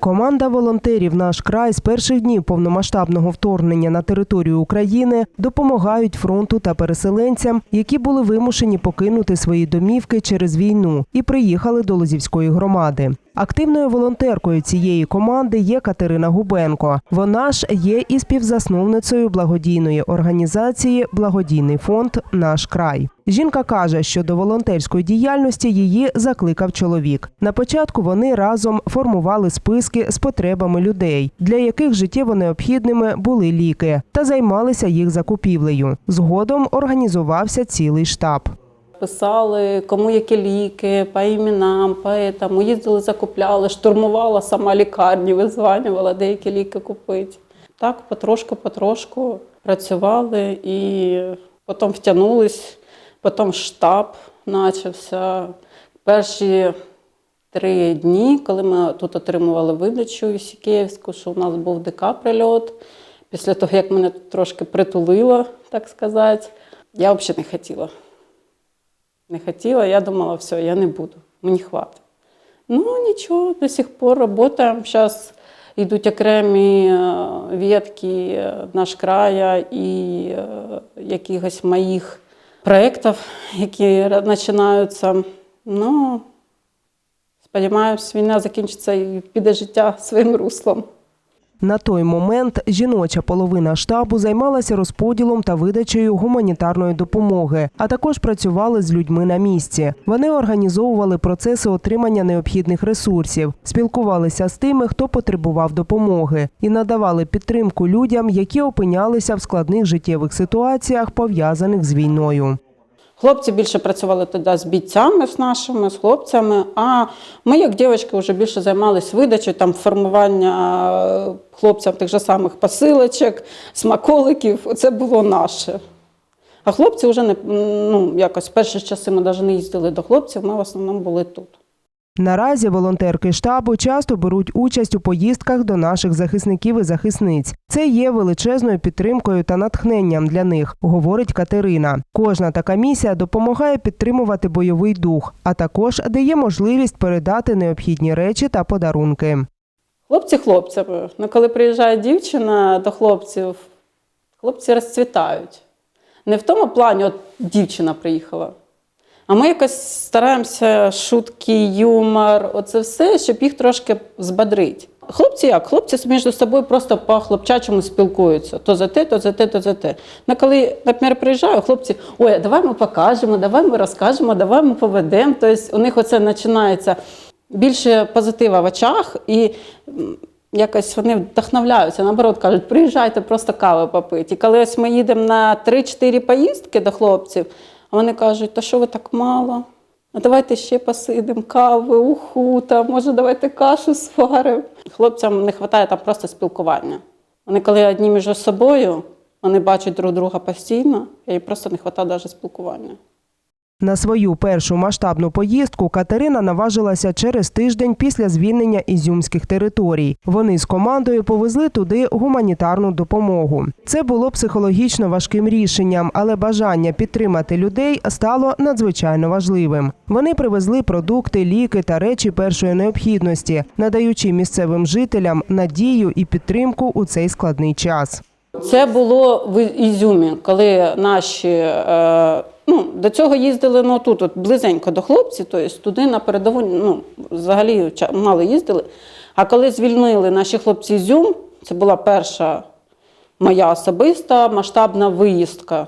Команда волонтерів наш край з перших днів повномасштабного вторгнення на територію України допомагають фронту та переселенцям, які були вимушені покинути свої домівки через війну і приїхали до Лозівської громади. Активною волонтеркою цієї команди є Катерина Губенко. Вона ж є і співзасновницею благодійної організації Благодійний фонд Наш край. Жінка каже, що до волонтерської діяльності її закликав чоловік. На початку вони разом формували списки з потребами людей, для яких життєво необхідними були ліки, та займалися їх закупівлею. Згодом організувався цілий штаб. Писали, кому які ліки, по іменам, по. Їздили, закупляли, штурмувала сама лікарні, визванювала деякі ліки купити. Так, потрошку-потрошку працювали і потім втягнулись, потім штаб почався. Перші три дні, коли ми тут отримували видачу Сікеївську, що у нас був ДК прильот. Після того, як мене трошки притулило, так сказати, я взагалі не хотіла. Не хотіла, я думала, все, я не буду, мені хватить. Ну нічого, до сих пор працюємо. Зараз йдуть окремі е, ветки е, наш края і е, якихось моїх проєктів, які починаються. Ну, сподіваюся, війна закінчиться і піде життя своїм руслом. На той момент жіноча половина штабу займалася розподілом та видачею гуманітарної допомоги, а також працювали з людьми на місці. Вони організовували процеси отримання необхідних ресурсів, спілкувалися з тими, хто потребував допомоги, і надавали підтримку людям, які опинялися в складних життєвих ситуаціях, пов'язаних з війною. Хлопці більше працювали тоді з бійцями з нашими, з хлопцями. А ми, як дівчатки, вже більше займалися видачею, там формування е, хлопцям тих же самих посилочок, смаколиків. Це було наше. А хлопці вже не ну, якось перші часи ми навіть не їздили до хлопців, ми в основному були тут. Наразі волонтерки штабу часто беруть участь у поїздках до наших захисників і захисниць. Це є величезною підтримкою та натхненням для них, говорить Катерина. Кожна така місія допомагає підтримувати бойовий дух, а також дає можливість передати необхідні речі та подарунки. Хлопці хлопцями. Ну, коли приїжджає дівчина до хлопців, хлопці розцвітають. Не в тому плані, от дівчина приїхала. А ми якось стараємося шутки, юмор, оце все, щоб їх трошки збадрити. Хлопці як? Хлопці між собою просто по хлопчачому спілкуються. То за те, то за те, то за те. Ну, коли, наприклад, приїжджаю, хлопці, ой, давай ми покажемо, давай ми розкажемо, давай ми поведемо. Тобто у них оце починається більше позитива в очах, і якось вони вдохновляються. Наоборот, кажуть, приїжджайте просто кави попити. І коли ось ми їдемо на 3-4 поїздки до хлопців, а вони кажуть, то що ви так мало? А давайте ще посидимо, кави, уху, там, може, давайте кашу сваримо. Хлопцям не вистачає там просто спілкування. Вони коли одні між собою, вони бачать друг друга постійно, і просто не вистачає навіть спілкування. На свою першу масштабну поїздку Катерина наважилася через тиждень після звільнення ізюмських територій. Вони з командою повезли туди гуманітарну допомогу. Це було психологічно важким рішенням, але бажання підтримати людей стало надзвичайно важливим. Вони привезли продукти, ліки та речі першої необхідності, надаючи місцевим жителям надію і підтримку у цей складний час. Це було в Ізюмі, коли наші е, ну, до цього їздили ну, тут, от, близенько до хлопців, тобто туди на передову ну, взагалі мало їздили. А коли звільнили наші хлопці Ізюм, це була перша моя особиста масштабна виїздка.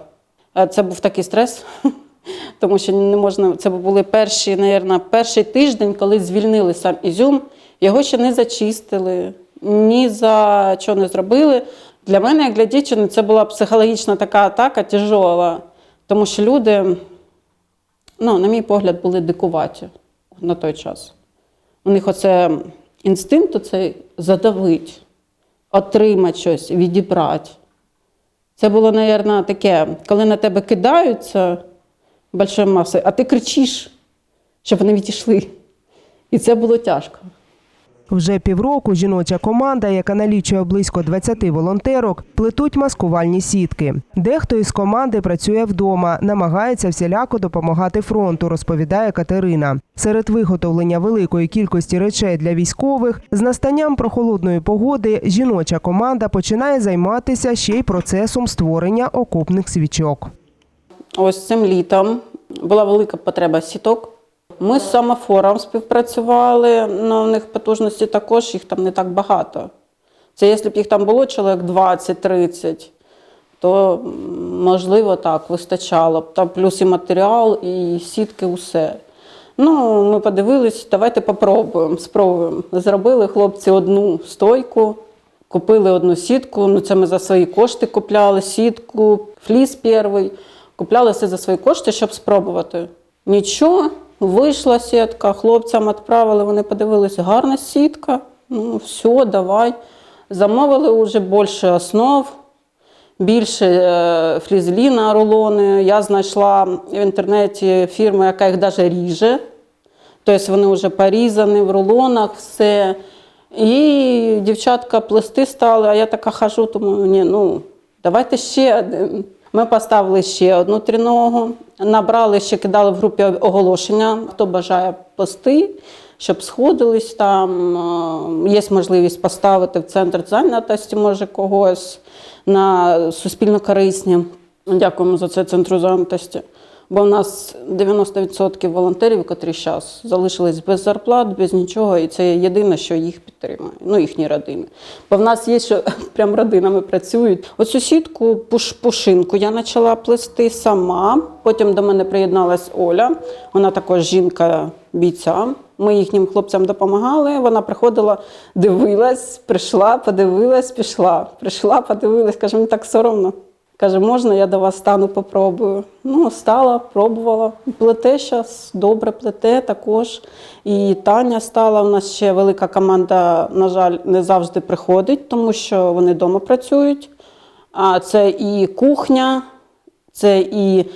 Е, Це був такий стрес, тому що не можна. Це були перші, мабуть, перший тиждень, коли звільнили сам Ізюм. Його ще не зачистили, ні за що не зробили. Для мене, як для дівчини, це була психологічна така атака тяжола, тому що люди, ну, на мій погляд, були дикуваті на той час. У них оце інстинкт оцей задавить, отримати щось, відібрати. Це було, мабуть, таке, коли на тебе кидаються большою масою, а ти кричиш, щоб вони відійшли. І це було тяжко. Вже півроку жіноча команда, яка налічує близько 20 волонтерок, плетуть маскувальні сітки. Дехто із команди працює вдома, намагається всіляко допомагати фронту, розповідає Катерина. Серед виготовлення великої кількості речей для військових з настанням прохолодної погоди жіноча команда починає займатися ще й процесом створення окопних свічок. Ось цим літом була велика потреба сіток. Ми з самофором співпрацювали, але в них потужності також їх там не так багато. Це якщо б їх там було чоловік 20-30, то можливо так, вистачало б. Там плюс і матеріал, і сітки, усе. Ну, ми подивились, давайте попробуємо, спробуємо. Зробили хлопці одну стойку, купили одну сітку. Ну, це ми за свої кошти купляли сітку, фліс перший. Купляли все за свої кошти, щоб спробувати. Нічого, вийшла сітка, хлопцям відправили, вони подивилися, гарна сітка. Ну, все, давай. Замовили вже більше основ, більше е, флізеліна, рулони. Я знайшла в інтернеті фірму, яка їх навіть ріже. Тобто вони вже порізані в рулонах, все. І дівчатка плести стали, а я така хожу, думаю, ні, ну, давайте ще один. Ми поставили ще одну триногу, набрали ще кидали в групі оголошення, хто бажає пости, щоб сходились там. Е, Є можливість поставити в центр зайнятості, може когось на суспільно корисні. Дякуємо за це центру зайнятості. Бо в нас 90% волонтерів, котрі зараз залишились без зарплат, без нічого, і це єдине, що їх підтримує. Ну, їхні родини. Бо в нас є, що прям родинами працюють. Оцю сітку пуш, пушинку я почала плести сама. Потім до мене приєдналась Оля. Вона також жінка бійця. Ми їхнім хлопцям допомагали. Вона приходила, дивилась, прийшла, подивилась, пішла. Прийшла, подивилась, каже, мені так соромно. Каже, можна я до вас стану, попробую. Ну, стала, пробувала. Плете зараз, добре плете також. І Таня стала. У нас ще велика команда, на жаль, не завжди приходить, тому що вони вдома працюють. А це і кухня, це і е,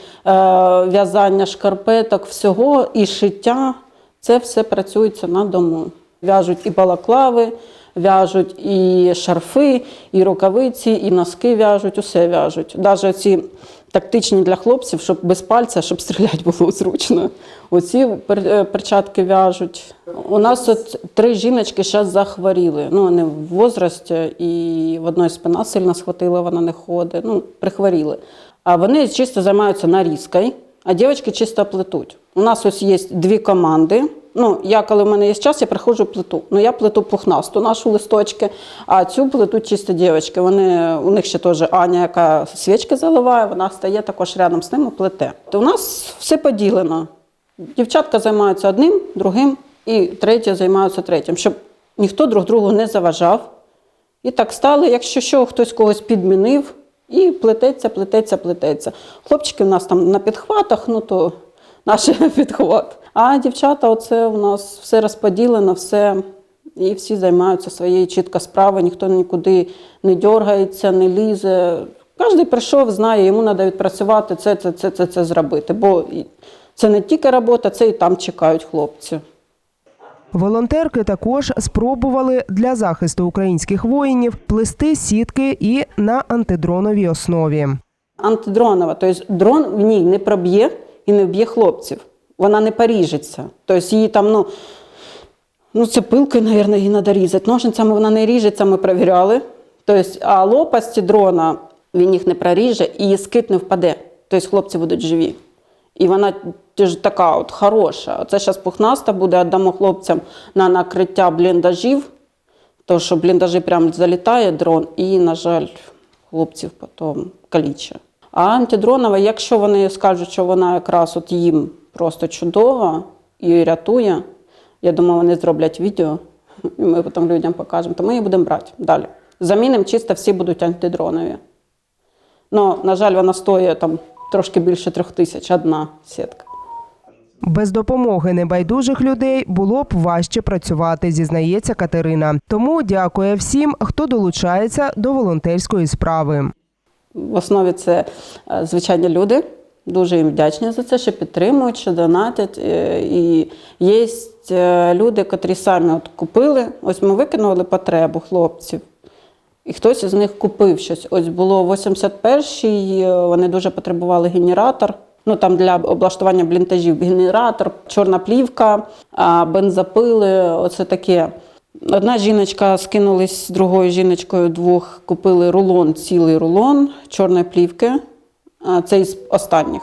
в'язання шкарпеток, всього, і шиття. Це все працюється на дому. В'яжуть і балаклави, в'яжуть і шарфи, і рукавиці, і носки в'яжуть, усе в'яжуть. Навіть ці тактичні для хлопців, щоб без пальця, щоб стріляти було зручно. Оці е, перчатки в'яжуть. У нас от три жіночки зараз захворіли. Ну, вони в возрасті, і в одної спина сильно схватила, вона не ходить. Ну, прихворіли. А вони чисто займаються нарізкою, а дівчатки чисто плетуть. У нас ось є дві команди. Ну, я, коли в мене є час, я приходжу плету. Ну, я плету пухнасту нашу листочки, а цю плетуть чисто дівчатки. Вони, у них ще теж Аня, яка свічки заливає, вона стає також рядом з ними плете. То у нас все поділено. Дівчатка займаються одним, другим, і треті займаються третім, щоб ніхто друг другу не заважав. І так стали, якщо що, хтось когось підмінив, і плететься, плететься, плететься. Хлопчики в нас там на підхватах, ну то наш підхват. А дівчата, оце у нас все розподілено, все, і всі займаються своєю чітко справою, ніхто нікуди не дергається, не лізе. Кожен прийшов, знає, йому треба відпрацювати це, це, це, це, це зробити. Бо це не тільки робота, це і там чекають хлопці. Волонтерки також спробували для захисту українських воїнів плести сітки і на антидроновій основі. антидронова. Тобто дрон в ній не проб'є і не вб'є хлопців. Вона не поріжеться. Тобто її там, ну, ну це пилкою, мабуть, її треба різати. Ножницями вона не ріжеться, ми перевіряли. Тобто, а лопасті дрона він їх не проріже і скид не впаде. Тобто хлопці будуть живі. І вона теж така от хороша. Оце зараз пухнаста буде, віддамо хлопцям на накриття бліндажів, тому що бліндажі прям залітає дрон, і, на жаль, хлопців потім каліче. А антидронова, якщо вони скажуть, що вона якраз от їм просто чудова і рятує, я думаю, вони зроблять відео, і ми потім людям покажемо, то ми її будемо брати далі. Замінимо чисто всі будуть антидронові. Ну, на жаль, вона стоїть там трошки більше трьох тисяч, одна сітка. Без допомоги небайдужих людей було б важче працювати, зізнається Катерина. Тому дякує всім, хто долучається до волонтерської справи. В основі це е, звичайні люди, Дуже їм вдячні за це, що підтримують, що донатять. Е, І є е, люди, котрі самі от купили. Ось ми виконували потребу хлопців. І хтось із них купив щось. Ось було в 81-й, е, вони дуже потребували генератор. Ну там для облаштування блінтажів генератор, чорна плівка, бензопили, оце таке. Одна жіночка скинулись з другою жіночкою двох, купили рулон, цілий рулон чорної плівки. Це із останніх.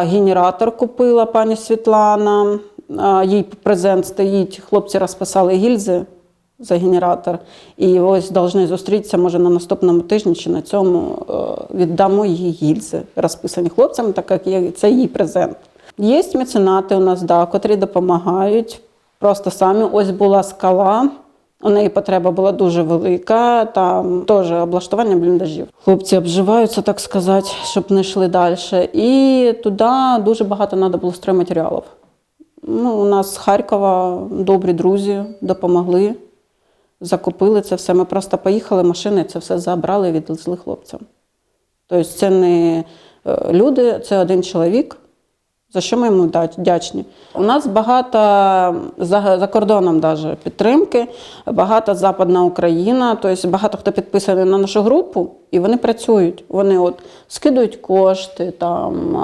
Генератор купила пані Світлана. Їй презент стоїть. Хлопці розписали гільзи за генератор. І ось повинні зустрітися, може, на наступному тижні чи на цьому е, віддамо їй гільзи, розписані хлопцям, так як це її презент. Є меценати у нас, да, котрі допомагають. Просто самі ось була скала. У неї потреба була дуже велика, там теж облаштування бліндажів. Хлопці обживаються, так сказати, щоб не йшли далі. І туди дуже багато треба було стройматеріалів. Ну, у нас з Харкова добрі друзі допомогли, закупили це все. Ми просто поїхали, машини це все забрали і відвезли хлопцям. Тобто це не е, люди, це один чоловік, за що ми йому вдячні. У нас багато за, за кордоном даже підтримки, багато Западна Україна, тобто багато хто підписаний на нашу групу, і вони працюють. Вони от скидують кошти, там,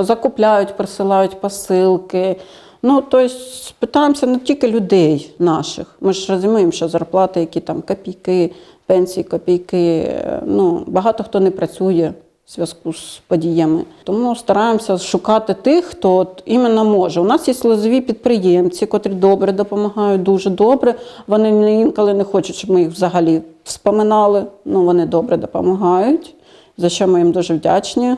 закупляють, присилають посилки. Ну, тобто, питаємося не тільки людей наших. Ми ж розуміємо, що зарплати, які там копійки, пенсії, копійки. е, Ну, багато хто не працює в зв'язку з подіями. Тому стараємося шукати тих, хто іменно може. У нас є лозові підприємці, котрі добре допомагають, дуже добре. Вони не- інколи не хочуть, щоб ми їх взагалі вспоминали. Ну, вони добре допомагають, за що ми їм дуже вдячні.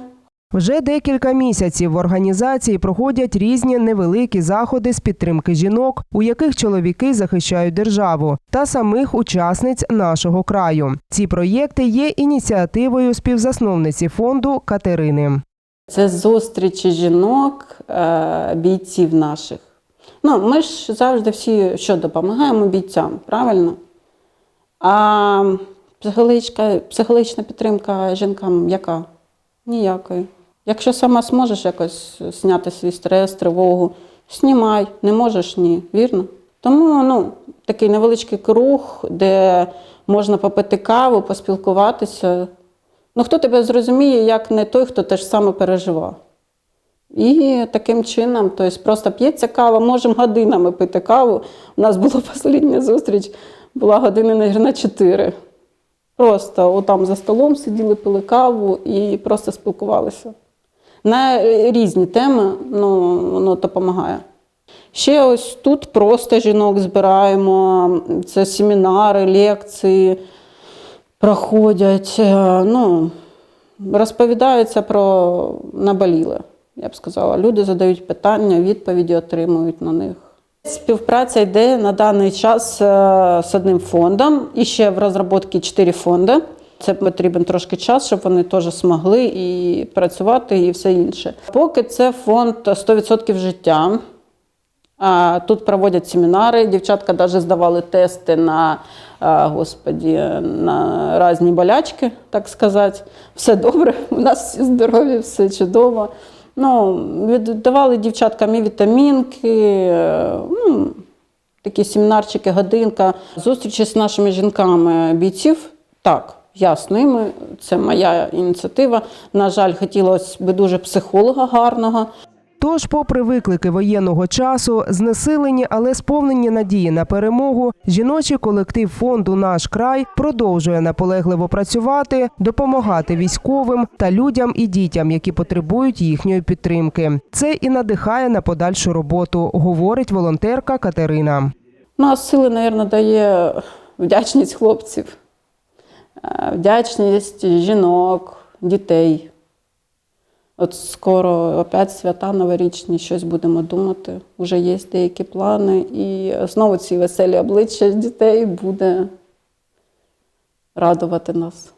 Вже декілька місяців в організації проходять різні невеликі заходи з підтримки жінок, у яких чоловіки захищають державу, та самих учасниць нашого краю. Ці проєкти є ініціативою співзасновниці фонду Катерини. Це зустрічі жінок, е, бійців наших. Ну, ми ж завжди всі що допомагаємо бійцям, правильно? А психологічна, психологічна підтримка жінкам яка? Ніякої. Якщо сама зможеш якось зняти свій стрес, тривогу, знімай, не можеш ні, вірно? Тому ну, такий невеличкий круг, де можна попити каву, поспілкуватися. Ну, хто тебе зрозуміє, як не той, хто теж саме переживав. І таким чином, тобто просто п'ється кава, можемо годинами пити каву. У нас була остання зустріч, була година на- на 4. Просто отам за столом сиділи, пили каву і просто спілкувалися. На різні теми ну, воно допомагає. Ще ось тут просто жінок збираємо, це семінари, лекції проходять. е, Ну, розповідаються про наболіле, я б сказала. Люди задають питання, відповіді отримують на них. Співпраця йде на даний час е, з одним фондом. І ще в розробці чотири фонди. Це потрібен трошки час, щоб вони теж змогли і працювати, і все інше. Поки це фонд 100% життя. Тут проводять семінари, дівчатка навіть здавали тести на, господі, на різні болячки, так сказати. Все добре, у нас всі здорові, все чудово. Ну, віддавали дівчаткам і вітамінки, е, ну, такі семінарчики, годинка. Зустрічі з нашими жінками бійців, так, я з ними, це моя ініціатива. На жаль, хотілося б дуже психолога гарного. Тож, попри виклики воєнного часу, знесилені, але сповнені надії на перемогу, жіночий колектив фонду Наш край продовжує наполегливо працювати, допомагати військовим та людям і дітям, які потребують їхньої підтримки. Це і надихає на подальшу роботу, говорить волонтерка Катерина. Ну, а сили, мабуть, дає вдячність хлопців, вдячність жінок, дітей. От скоро опять свята новорічні, щось будемо думати. Уже є деякі плани. І знову ці веселі обличчя дітей буде радувати нас.